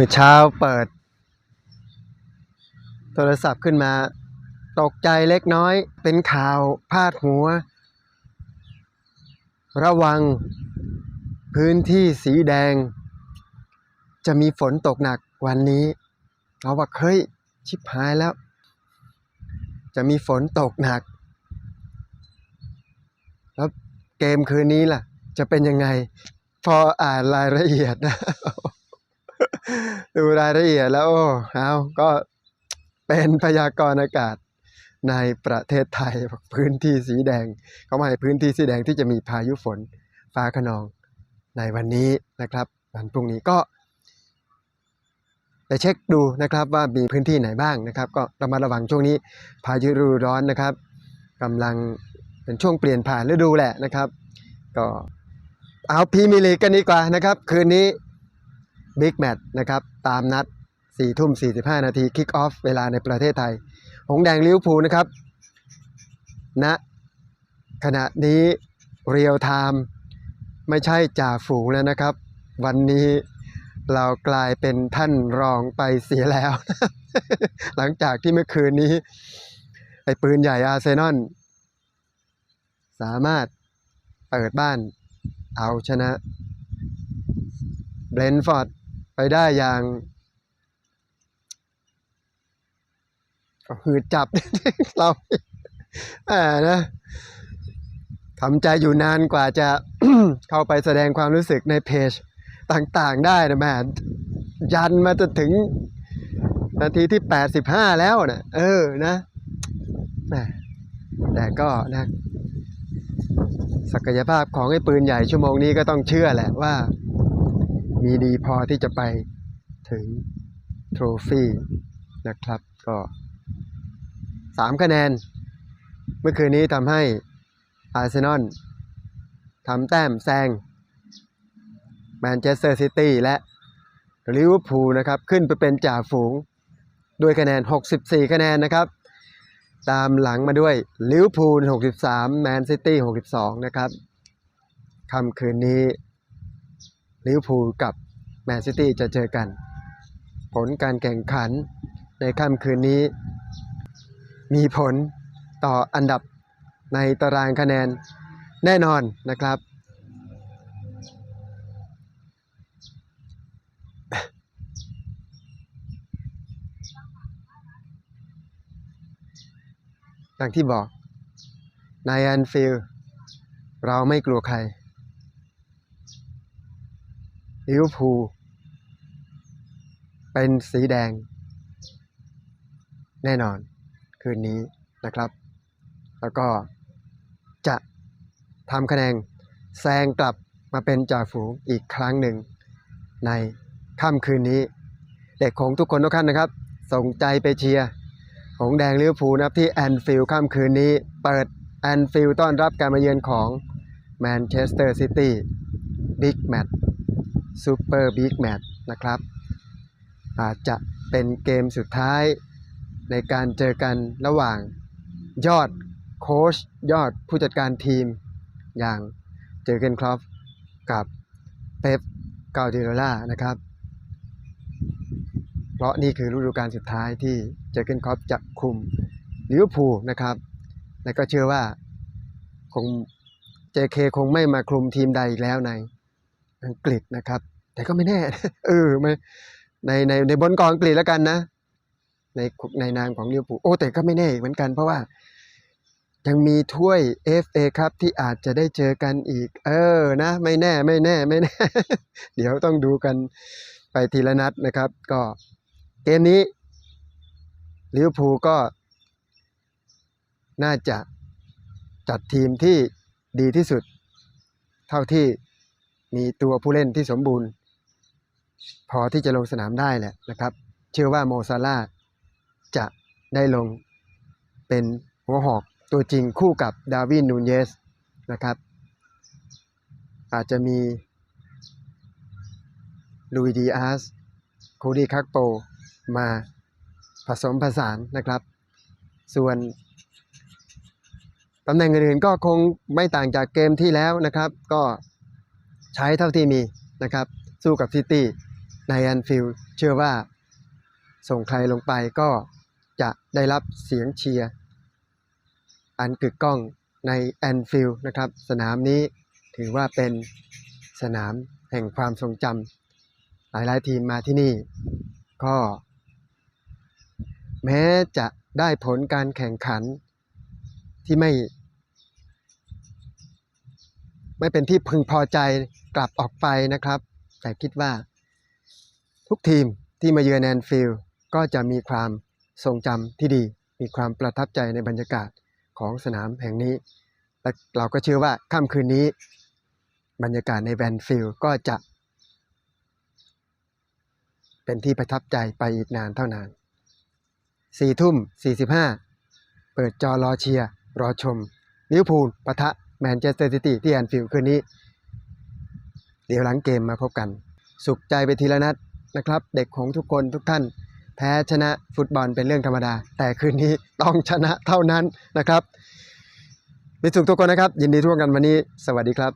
มื่อเช้าเปิด โทรศัพท์ขึ้นมา ตกใจเล็กน้อย เป็นข่าวพาดหัว ระวัง พื้นที่สีแดง จะมีฝนตกหนักวันนี้ เราว่าเฮ้ย ชิบหายแล้ว จะมีฝนตกหนัก แล้วเกมคืนนี้ล่ะ จะเป็นยังไง พออ่านรายละเอียดนะ ดูรายละเอียดแล้วโอ้เอาก็เป็นพยากรณ์อากาศในประเทศไทยพื้นที่สีแดง เขาหมายพื้นที่สีแดงที่จะมีพายุฝนฟ้าขนองในวันนี้นะครับ วันพรุ่งนี้ก็ไปเช็คดูนะครับว่ามีพื้นที่ไหนบ้างนะครับ ก็ระมัดระวังช่วงนี้พายุฤดูร้อนนะครับกำลังเป็นช่วงเปลี่ยนผ่านฤดูแหละนะครับ ก็เอาพีมียร์ลีกกันดีกว่านะครับ คืนนี้ บิ๊กแมตช์นะครับตามนัด4ทุ่ม45 นาทีคิกออฟเวลาในประเทศไทย หงแดงลิเวอร์พูลนะครับณขณะนี้เรียลไทม์ไม่ใช่จ่าฝูงแล้วนะครับ วันนี้เรากลายเป็นท่านรองไปเสียแล้ว หลังจากที่เมื่อคืนนี้ ไอ้ปืนใหญ่อาร์เซนอลสามารถเปิดบ้านเอาชนะเบรนท์ฟอร์ด ไปได้อย่างก็คือจับ เราแหมนะทำใจอยู่นานกว่าจะเข้าไปแสดงความรู้สึกในเพจต่างๆได้นะแม่ยันมาจนถึง นาทีที่ 85 แล้วนะเออนะแหมแต่ก็นะ ศักยภาพของไอ้ปืนใหญ่ชั่วโมงนี้ก็ต้องเชื่อแหละว่า มีดีพอที่จะไปถึงโทรฟี่นะครับก็สามคะแนน เมื่อคืนนี้ทำให้อาร์เซนอลทำแต้มแซงแมนเชสเตอร์ซิตี้และลิเวอร์พูลนะครับ ขึ้นไปเป็นจ่าฝูงด้วยคะแนน 64 คะแนนนะครับ ตามหลังมาด้วยลิเวอร์พูล 63 แมนซิตี้ 62 นะครับค่ำคืนนี้ ลิเวอร์พูลกับแมนซิตี้จะเจอกัน ผลการแข่งขันในค่ำคืนนี้ มีผลต่ออันดับในตารางคะแนนแน่นอนนะครับ อย่างที่บอกในแอนฟิลเราไม่กลัวใคร ลิเวอร์พูลเป็นสีแดง แน่นอนคืนนี้นะครับ แล้วก็จะทำคะแนนแซงกลับมาเป็นจ่าฝูงอีกครั้งหนึ่ง ในค่ำคืนนี้ เด็กของทุกคนทุกท่านนะครับ ส่งใจไปเชียร์หงแดงลิเวอร์พูลนะครับที่แอนฟิลด์ค่ำคืนนี้ เปิดแอนฟิลด์ต้อนรับการมาเยือนของแมนเชสเตอร์ซิตี้บิ๊กแมตช์ ซูเปอร์บิ๊กแมตช์นะครับอาจจะเป็นเกมสุดท้ายในการเจอกันระหว่างยอดโค้ชยอดผู้จัดการทีม อย่างเจอเกนคลอฟกับเป๊ปกาดิโรล่านะครับ เพราะนี่คือฤดูกาลสุดท้ายที่เจอเกนคลอฟจะคุมลิเวอร์พูลนะครับ และก็เชื่อว่าคง JK คงไม่มาคลุมทีมใดอีกแล้วใน อังกฤษนะครับ แต่ก็ไม่แน่ เออในในในบนกองอังกฤษแล้วกันนะ ในในนามของลิเวอร์พูลโอ้แต่ก็ไม่แน่อีกเหมือนกันเพราะว่า ยังมีถ้วย FA ครับที่อาจจะได้เจอกันอีก เออนะ ไม่แน่ไม่แน่ไม่แน่ เดี๋ยวต้องดูกันไปทีละนัดนะครับ ก็เกมนี้ลิเวอร์พูลก็ น่าจะจัดทีมที่ดีที่สุด เท่าที่ มีตัวผู้เล่นที่สมบูรณ์ พอที่จะลงสนามได้แหละนะครับ เชื่อว่าโมซาลาจะได้ลงเป็นหัวหอกตัวจริงคู่กับดาวินนูนเยสนะครับ อาจจะมีลุยดีอาร์สโคดีคักโปมาผสมผสานนะครับ ส่วนตำแหน่งอื่นๆก็คงไม่ต่างจากเกมที่แล้วนะครับ ก็ ใช้เท่าที่มีนะครับ สู้กับซิตี้ในแอนฟิลด์เชื่อว่าส่งใครลงไปก็จะได้รับเสียงเชียร์อันกึกก้องในแอนฟิลด์นะครับ สนามนี้ถือว่าเป็นสนามแห่งความทรงจำหลายๆทีมมาที่นี่ ก็ แม้จะได้ผลการแข่งขันที่ไม่ ไม่เป็นที่พึงพอใจ กลับออกไปนะครับ แต่คิดว่า ทุกทีมที่มาเยือนแอนฟิลด์ก็จะมีความทรงจำที่ดี มีความประทับใจในบรรยากาศของสนามแห่งนี้และเราก็เชื่อว่าค่ำคืนนี้ บรรยากาศในแวนฟิลด์ก็จะ เป็นที่ประทับใจไปอีกนานเท่านานสี่ทุ่มสี่สิบห้าเปิดจอรอเชียร์รอชมลิเวอร์พูลปะทะแมนเชสเตอร์ซิตี้ที่แอนฟิลด์คืนนี้ เดี๋ยวหลังเกมมาพบกัน สุขใจไปทีละนัดนะครับ เด็กของทุกคนทุกท่าน แพ้ชนะฟุตบอลเป็นเรื่องธรรมดา แต่คืนนี้ต้องชนะเท่านั้นนะครับมีสุขทุกคนนะครับ ยินดีทุกกันวันนี้ สวัสดีครับ